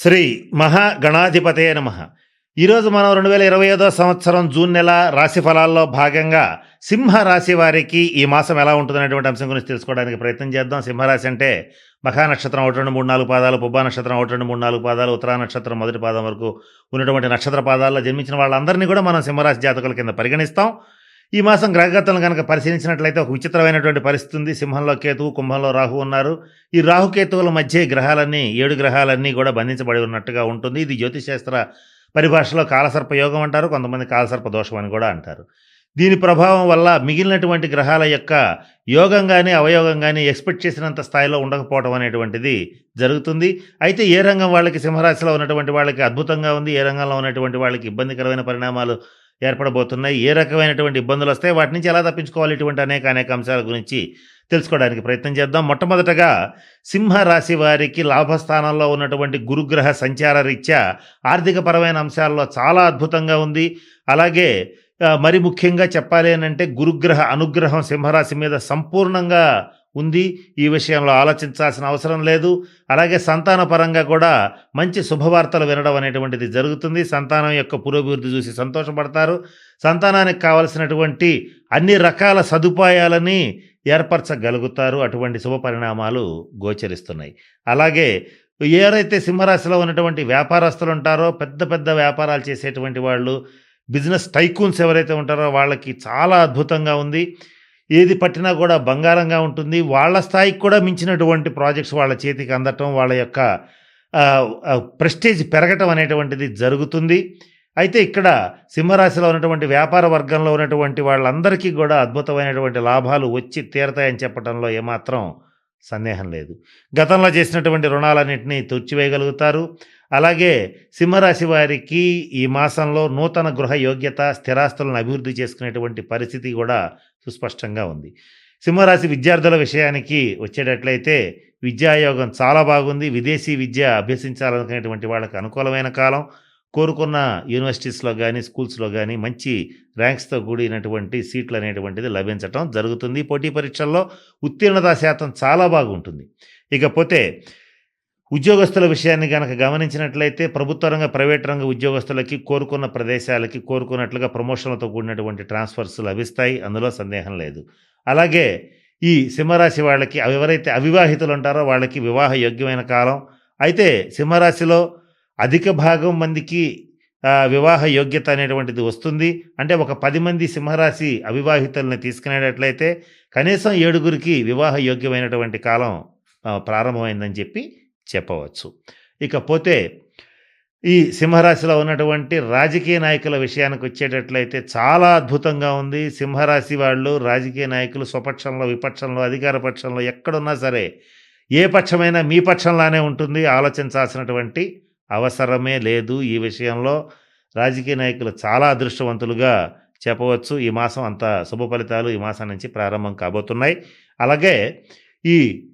శ్రీ మహాగణాధిపతే నమ. ఈరోజు మనం రెండు వేల ఇరవై ఐదో సంవత్సరం జూన్ నెల రాశి ఫలాల్లో భాగంగా సింహ రాశి వారికి ఈ మాసం ఎలా ఉంటుందనేటువంటి అంశం గురించి తెలుసుకోవడానికి ప్రయత్నం చేద్దాం. సింహరాశి అంటే మఖా నక్షత్రం ఒకటి రెండు మూడు నాలుగు పాదాలు పుబ్బా నక్షత్రం ఒకటి రెండు మూడు నాలుగు పాదాలు ఉత్తరా నక్షత్రం మొదటి పాదం వరకు ఉన్నటువంటి నక్షత్ర పాదాల్లో జన్మించిన వాళ్ళందరినీ కూడా మనం సింహరాశి జాతకుల కింద పరిగణిస్తాం. ఈ మాసం గ్రహగతలను కనుక పరిశీలించినట్లయితే ఒక విచిత్రమైనటువంటి పరిస్థితి ఉంది. సింహంలో కేతువు కుంభంలో రాహు ఉన్నారు. ఈ రాహుకేతువుల మధ్య గ్రహాలన్నీ ఏడు గ్రహాలన్నీ కూడా బంధించబడి ఉన్నట్టుగా ఉంటుంది. ఇది జ్యోతిశాస్త్ర పరిభాషలో కాలసర్ప యోగం అంటారు కొంతమంది కాలసర్ప దోషం అని కూడా అంటారు. దీని ప్రభావం వల్ల మిగిలినటువంటి గ్రహాల యొక్క యోగం కానీ అవయోగం కానీ ఎక్స్పెక్ట్ చేసినంత స్థాయిలో ఉండకపోవడం అనేటువంటిది జరుగుతుంది. అయితే ఏ రంగం వాళ్ళకి సింహరాశిలో ఉన్నటువంటి వాళ్ళకి అద్భుతంగా ఉంది ఏ రంగంలో ఉన్నటువంటి వాళ్ళకి ఇబ్బందికరమైన పరిణామాలు ఏర్పడబోతున్నాయి. ఏ రకమైనటువంటి ఇబ్బందులు వస్తాయి వాటి నుంచి ఎలా తప్పించుకోవాలి ఇటువంటి అనేక అనేక అంశాల గురించి తెలుసుకోవడానికి ప్రయత్నం చేద్దాం. మొట్టమొదటగా సింహ రాశి వారికి లాభస్థానంలో ఉన్నటువంటి గురుగ్రహ సంచార రీత్యా ఆర్థికపరమైన అంశాల్లో చాలా అద్భుతంగా ఉంది. అలాగే మరి ముఖ్యంగా చెప్పాలి అని అంటే గురుగ్రహ అనుగ్రహం సింహరాశి మీద సంపూర్ణంగా ఉంది. ఈ విషయంలో ఆలోచించాల్సిన అవసరం లేదు. అలాగే సంతాన పరంగా కూడా మంచి శుభవార్తలు వినడం అనేటువంటిది జరుగుతుంది. సంతానం యొక్క పురోభివృద్ధి చూసి సంతోషపడతారు. సంతానానికి కావలసినటువంటి అన్ని రకాల సదుపాయాలని ఏర్పరచగలుగుతారు. అటువంటి శుభ పరిణామాలు గోచరిస్తున్నాయి. అలాగే ఎవరైతే సింహరాశిలో ఉన్నటువంటి వ్యాపారస్తులు ఉంటారో పెద్ద పెద్ద వ్యాపారాలు చేసేటువంటి వాళ్ళు బిజినెస్ టైకూన్స్ ఎవరైతే ఉంటారో వాళ్ళకి చాలా అద్భుతంగా ఉంది. ఏది పట్టినా కూడా బంగారంగా ఉంటుంది. వాళ్ళ స్థాయికి కూడా మించినటువంటి ప్రాజెక్ట్స్ వాళ్ళ చేతికి అందటం వాళ్ళ యొక్క ప్రెస్టేజ్ పెరగటం అనేటువంటిది జరుగుతుంది. అయితే ఇక్కడ సింహరాశిలో ఉన్నటువంటి వ్యాపార వర్గంలో ఉన్నటువంటి వాళ్ళందరికీ కూడా అద్భుతమైనటువంటి లాభాలు వచ్చి తీరతాయని చెప్పడంలో ఏమాత్రం సందేహం లేదు. గతంలో చేసినటువంటి రుణాలన్నింటినీ తుడిచివేయగలుగుతారు. అలాగే సింహరాశి వారికి ఈ మాసంలో నూతన గృహ యోగ్యత స్థిరాస్తులను అభివృద్ధి చేసుకునేటువంటి పరిస్థితి కూడా సుస్పష్టంగా ఉంది. సింహరాశి విద్యార్థుల విషయానికి వచ్చేటట్లయితే విద్యాయోగం చాలా బాగుంది. విదేశీ విద్య అభ్యసించాలనుకునేటువంటి వాళ్ళకి అనుకూలమైన కాలం. కోరుకున్న యూనివర్సిటీస్లో కానీ స్కూల్స్లో కానీ మంచి ర్యాంక్స్తో కూడినటువంటి సీట్లు అనేటువంటిది లభించటం జరుగుతుంది. పోటీ పరీక్షల్లో ఉత్తీర్ణత శాతం చాలా బాగుంటుంది. ఇకపోతే ఉద్యోగస్తుల విషయాన్ని కనుక గమనించినట్లయితే ప్రభుత్వ రంగ ప్రైవేట్ రంగ ఉద్యోగస్తులకి కోరుకున్న ప్రదేశాలకి కోరుకున్నట్లుగా ప్రమోషన్లతో కూడినటువంటి ట్రాన్స్ఫర్స్ లభిస్తాయి. అందులో సందేహం లేదు. అలాగే ఈ సింహరాశి వాళ్ళకి అవి ఎవరైతే అవివాహితులు ఉంటారో వాళ్ళకి వివాహ యోగ్యమైన కాలం. అయితే సింహరాశిలో అధిక భాగం మందికి వివాహ యోగ్యత అనేటువంటిది వస్తుంది. అంటే ఒక పది మంది సింహరాశి అవివాహితుల్ని తీసుకునేటట్లయితే కనీసం ఏడుగురికి వివాహ యోగ్యమైనటువంటి కాలం ప్రారంభమైందని చెప్పి చెప్పవచ్చు. ఇకపోతే ఈ సింహరాశిలో ఉన్నటువంటి రాజకీయ నాయకుల విషయానికి వచ్చేటట్లయితే చాలా అద్భుతంగా ఉంది. సింహరాశి వాళ్ళు రాజకీయ నాయకులు స్వపక్షంలో విపక్షంలో అధికార పక్షంలో ఎక్కడున్నా సరే ఏ పక్షమైనా మీ పక్షంలానే ఉంటుంది. ఆలోచించాల్సినటువంటి అవసరమే లేదు. ఈ విషయంలో రాజకీయ నాయకులు చాలా అదృష్టవంతులుగా చెప్పవచ్చు. ఈ మాసం అంత శుభ ఫలితాలు ఈ మాసం నుంచి ప్రారంభం కాబోతున్నాయి. అలాగే ఈ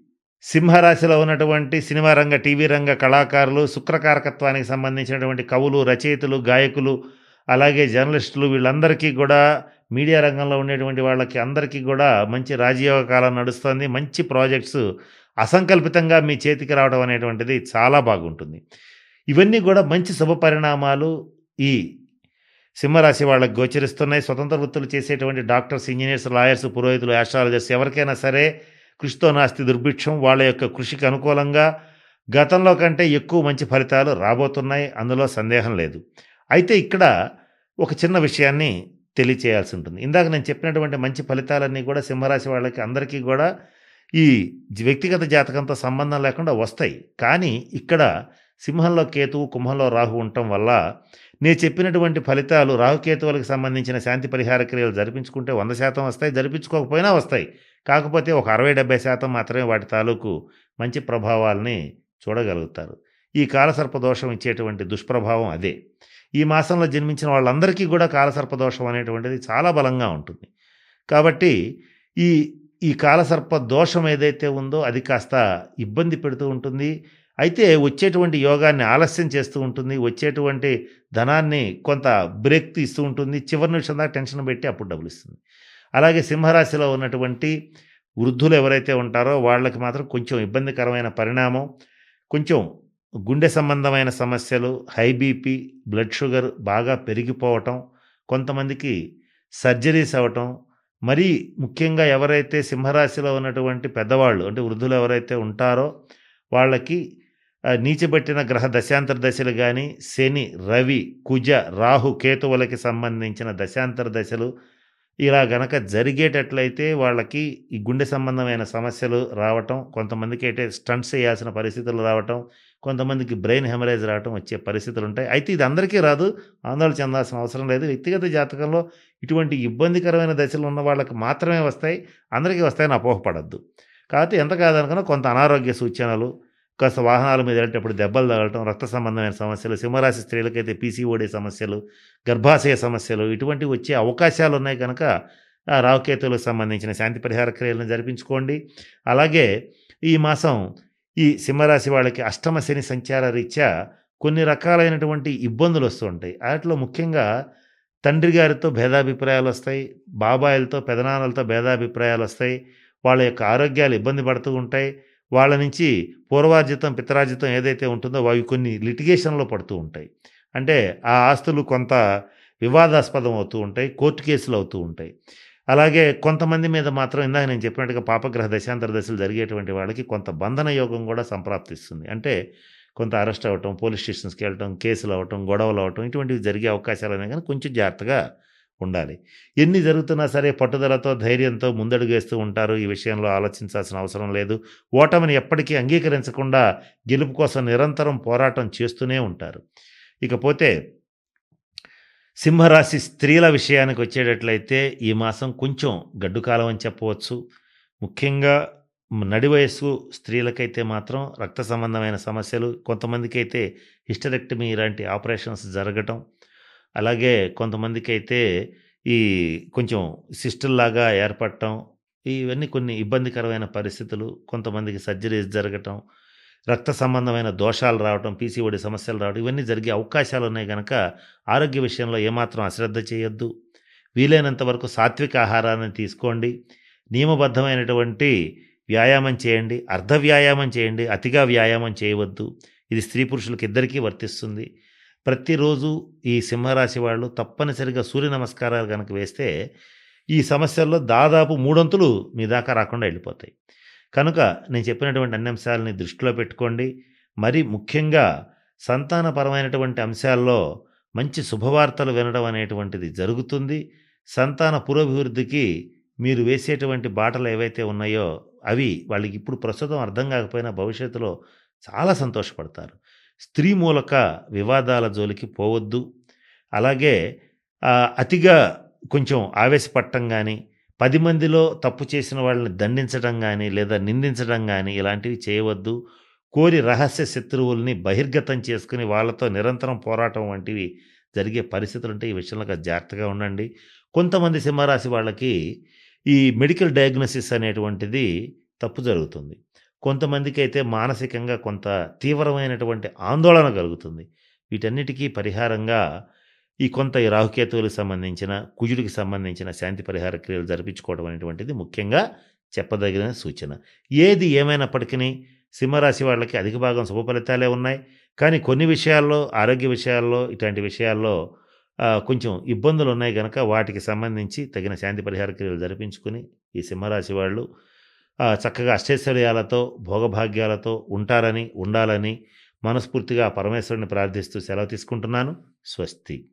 సింహరాశిలో ఉన్నటువంటి సినిమా రంగ టీవీ రంగ కళాకారులు శుక్రకారకత్వానికి సంబంధించినటువంటి కవులు రచయితలు గాయకులు అలాగే జర్నలిస్టులు వీళ్ళందరికీ కూడా మీడియా రంగంలో ఉండేటువంటి వాళ్ళకి అందరికీ కూడా మంచి రాజయోగ కాలం నడుస్తుంది. మంచి ప్రాజెక్ట్స్ అసంకల్పితంగా మీ చేతికి రావడం అనేటువంటిది చాలా బాగుంటుంది. ఇవన్నీ కూడా మంచి శుభ పరిణామాలు ఈ సింహరాశి వాళ్ళకి గోచరిస్తున్నాయి. స్వతంత్ర వృత్తులు చేసేటువంటి డాక్టర్స్ ఇంజనీర్స్ లాయర్స్ పురోహితులు ఆస్ట్రాలజర్స్ ఎవరికైనా సరే కృషితో నాస్తి దుర్భిక్షం వాళ్ళ యొక్క కృషికి అనుకూలంగా గతంలో కంటే ఎక్కువ మంచి ఫలితాలు రాబోతున్నాయి అందులో సందేహం లేదు. అయితే ఇక్కడ ఒక చిన్న విషయాన్ని తెలియచేయాల్సి ఉంటుంది. ఇందాక నేను చెప్పినటువంటి మంచి ఫలితాలన్నీ కూడా సింహరాశి వాళ్ళకి అందరికీ కూడా ఈ వ్యక్తిగత జాతకంతో సంబంధం లేకుండా వస్తాయి. కానీ ఇక్కడ సింహంలో కేతువు కుంభంలో రాహు ఉండటం వల్ల నేను చెప్పినటువంటి ఫలితాలు రాహుకేతువులకు సంబంధించిన శాంతి పరిహార క్రియలు జరిపించుకుంటే వంద శాతం వస్తాయి జరిపించుకోకపోయినా వస్తాయి. కాకపోతే ఒక అరవై డెబ్బై శాతం మాత్రమే వాటి తాలూకు మంచి ప్రభావాల్ని చూడగలుగుతారు. ఈ కాలసర్ప దోషం ఇచ్చేటువంటి దుష్ప్రభావం అదే. ఈ మాసంలో జన్మించిన వాళ్ళందరికీ కూడా కాలసర్ప దోషం అనేటువంటిది చాలా బలంగా ఉంటుంది. కాబట్టి ఈ ఈ కాలసర్ప దోషం ఏదైతే ఉందో అది కాస్త ఇబ్బంది పెడుతూ ఉంటుంది. అయితే వచ్చేటువంటి యోగాన్ని ఆలస్యం చేస్తూ ఉంటుంది వచ్చేటువంటి ధనాన్ని కొంత బ్రేక్ తీస్తూ ఉంటుంది చివరి నిమిషం దాకా టెన్షన్ పెట్టి అప్పుడు డబ్బులు ఇస్తుంది. అలాగే సింహరాశిలో ఉన్నటువంటి వృద్ధులు ఎవరైతే ఉంటారో వాళ్ళకి మాత్రం కొంచెం ఇబ్బందికరమైన పరిణామం కొంచెం గుండె సంబంధమైన సమస్యలు, హై బీపీ, బ్లడ్ షుగర్ బాగా పెరిగిపోవటం, కొంతమందికి సర్జరీస్ అవ్వటం, మరీ ముఖ్యంగా ఎవరైతే సింహరాశిలో ఉన్నటువంటి పెద్దవాళ్ళు అంటే వృద్ధులు ఎవరైతే ఉంటారో వాళ్ళకి నీచబెట్టిన గ్రహ దశాంతర దశలు కానీ శని, రవి, కుజ, రాహు, కేతువులకి సంబంధించిన దశాంతర దశలు ఇలా గనక జరిగేటట్లయితే వాళ్ళకి ఈ గుండె సంబంధమైన సమస్యలు రావటం, కొంతమందికి అయితే స్టంట్స్ చేయాల్సిన పరిస్థితులు రావటం, కొంతమందికి బ్రెయిన్ హెమరేజ్ రావటం వచ్చే పరిస్థితులు ఉంటాయి అయితే ఇది అందరికీ రాదు. ఆందోళన చెందాల్సిన అవసరం లేదు. వ్యక్తిగత జాతకంలో ఇటువంటి ఇబ్బందికరమైన దశలు ఉన్న వాళ్ళకి మాత్రమే వస్తాయి. అందరికీ వస్తాయని అపోహపడద్దు కాకపోతే ఎంత కాదనుకున్నా కొంత అనారోగ్య సూచనలు, కాస్త వాహనాల మీద వెళ్ళేటప్పుడు దెబ్బలు తగలటం, రక్త సంబంధమైన సమస్యలు, సింహరాశి స్త్రీలకైతే పీసీఓడీ సమస్యలు, గర్భాశయ సమస్యలు ఇటువంటివి వచ్చే అవకాశాలు ఉన్నాయి కనుక రావుకేతులకు సంబంధించిన శాంతి పరిహార క్రియలను జరిపించుకోండి. అలాగే ఈ మాసం ఈ సింహరాశి వాళ్ళకి అష్టమ శని సంచార రీత్యా కొన్ని రకాలైనటువంటి ఇబ్బందులొస్తూ ఉంటాయి. వాటిలో ముఖ్యంగా తండ్రి గారితో భేదాభిప్రాయాలు వస్తాయి బాబాయిలతో, పెదనాన్నలతో భేదాభిప్రాయాలు వస్తాయి వాళ్ళ యొక్క ఆరోగ్యాలు ఇబ్బంది పడుతూ ఉంటాయి. వాళ్ళ నుంచి పూర్వార్జితం, పితరార్జితం ఏదైతే ఉంటుందో అవి కొన్ని లిటిగేషన్‌లో పడుతూ ఉంటాయి. అంటే ఆ ఆస్తులు కొంత వివాదాస్పదం అవుతూ ఉంటాయి. కోర్టు కేసులు అవుతూ ఉంటాయి. అలాగే కొంతమంది మీద మాత్రం ఇందాక నేను చెప్పినట్టుగా పాపగ్రహ దశాంతర దశలు జరిగేటువంటి వాళ్ళకి కొంత బంధన యోగం కూడా సంప్రాప్తిస్తుంది. అంటే కొంత అరెస్ట్ అవ్వటం, పోలీస్ స్టేషన్స్కి వెళ్ళటం కేసులు అవ్వటం గొడవలు అవ్వటం ఇటువంటివి జరిగే అవకాశాలు అనేవి కానీ కొంచెం జాగ్రత్తగా ఉండాలి. ఎన్ని జరుగుతున్నా సరే పట్టుదలతో, ధైర్యంతో ముందడుగేస్తూ ఉంటారు. ఈ విషయంలో ఆలోచించాల్సిన అవసరం లేదు. ఓటమిని ఎప్పటికీ అంగీకరించకుండా గెలుపు కోసం నిరంతరం పోరాటం చేస్తూనే ఉంటారు. ఇకపోతే సింహరాశి స్త్రీల విషయానికి వచ్చేటట్లయితే ఈ మాసం కొంచెం గడ్డుకాలం అని చెప్పవచ్చు. ముఖ్యంగా నడి వయస్సు స్త్రీలకైతే మాత్రం రక్త సంబంధమైన సమస్యలు, కొంతమందికైతే హిస్టరెక్టమీ ఇలాంటి ఆపరేషన్స్ జరగటం, అలాగే కొంతమందికైతే ఈ కొంచెం సిస్టుల్లాగా ఏర్పడటం, ఇవన్నీ కొన్ని ఇబ్బందికరమైన పరిస్థితులు, కొంతమందికి సర్జరీస్ జరగటం, రక్త సంబంధమైన దోషాలు రావటం, పీసీఓడి సమస్యలు రావడం ఇవన్నీ జరిగే అవకాశాలు ఉన్నాయి కనుక ఆరోగ్య విషయంలో ఏమాత్రం అశ్రద్ధ చేయొద్దు. వీలైనంత వరకు సాత్విక ఆహారాన్ని తీసుకోండి. నియమబద్ధమైనటువంటి వ్యాయామం చేయండి. అర్ధ వ్యాయామం చేయండి. అతిగా వ్యాయామం చేయవద్దు. ఇది స్త్రీ పురుషులకి ఇద్దరికీ వర్తిస్తుంది. ప్రతిరోజు ఈ సింహరాశి వాళ్ళు తప్పనిసరిగా సూర్య నమస్కారాలు కనుక వేస్తే ఈ సమస్యల్లో దాదాపు మూడొంతులు మీ దాకా రాకుండా వెళ్ళిపోతాయి కనుక నేను చెప్పినటువంటి అన్ని అంశాలని దృష్టిలో పెట్టుకోండి. మరి ముఖ్యంగా సంతానపరమైనటువంటి అంశాల్లో మంచి శుభవార్తలు వినడం అనేటువంటిది జరుగుతుంది. సంతాన పురోభివృద్ధికి మీరు వేసేటువంటి బాటలు ఏవైతే ఉన్నాయో అవి వాళ్ళకి ఇప్పుడు ప్రస్తుతం అర్థం కాకపోయినా భవిష్యత్తులో చాలా సంతోషపడతారు. స్త్రీ మూలక వివాదాల జోలికి పోవద్దు. అలాగే అతిగా కొంచెం ఆవేశపడటం కానీ పది మందిలో తప్పు చేసిన వాళ్ళని దండించడం కానీ లేదా నిందించడం కానీ ఇలాంటివి చేయవద్దు. కోరి రహస్య శత్రువుల్ని బహిర్గతం చేసుకుని వాళ్ళతో నిరంతరం పోరాటం వంటివి జరిగే పరిస్థితులుంటాయి. ఈ విషయంలో జాగ్రత్తగా ఉండండి. కొంతమంది సింహరాశి వాళ్ళకి ఈ మెడికల్ డయాగ్నోసిస్ అనేటువంటిది తప్పు జరుగుతుంది. కొంతమందికి అయితే మానసికంగా కొంత తీవ్రమైనటువంటి ఆందోళన కలుగుతుంది. వీటన్నిటికీ పరిహారంగా ఈ కొంత ఈ రాహుకేతువులకు సంబంధించిన, కుజుడికి సంబంధించిన శాంతి పరిహార క్రియలు జరిపించుకోవడం అనేటువంటిది ముఖ్యంగా చెప్పదగిన సూచన. ఏది ఏమైనప్పటికీ సింహరాశి వాళ్ళకి అధిక భాగం శుభ ఫలితాలే ఉన్నాయి. కానీ కొన్ని విషయాల్లో ఆరోగ్య విషయాల్లో ఇట్లాంటి విషయాల్లో కొంచెం ఇబ్బందులు ఉన్నాయి కనుక వాటికి సంబంధించి తగిన శాంతి పరిహార క్రియలు జరిపించుకుని ఈ సింహరాశి వాళ్ళు చక్కగా అష్టైశ్వర్యాలతో, భోగభాగ్యాలతో ఉంటారని, ఉండాలని మనస్ఫూర్తిగా ఆ ప్రార్థిస్తూ సెలవు తీసుకుంటున్నాను. స్వస్తి.